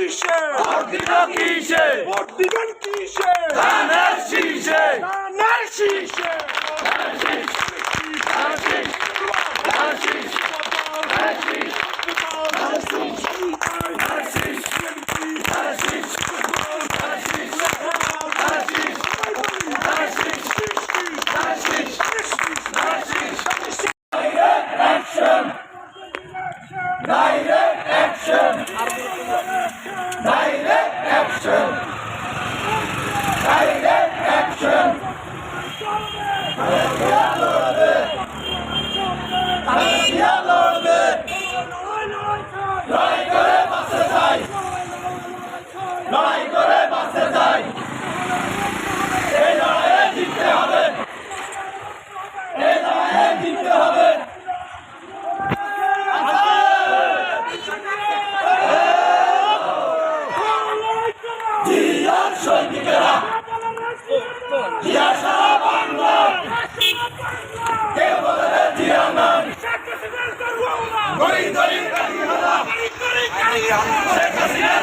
কিসে? ভোট দিল কিসে? ভোট কিসে? ধানের শীষে। ধানের শীষে। লড়াই করে বাঁচতে চাই। এই লড়াইয়ে জিততে হবে। এই লড়াইয়ে জিততে হবে। সৈনিকেরা, জিয়া সারা বাংলা। কেউ বলে জিয়া নাম। গড়ি গড়ি কারিহারা শেখ হাসিনার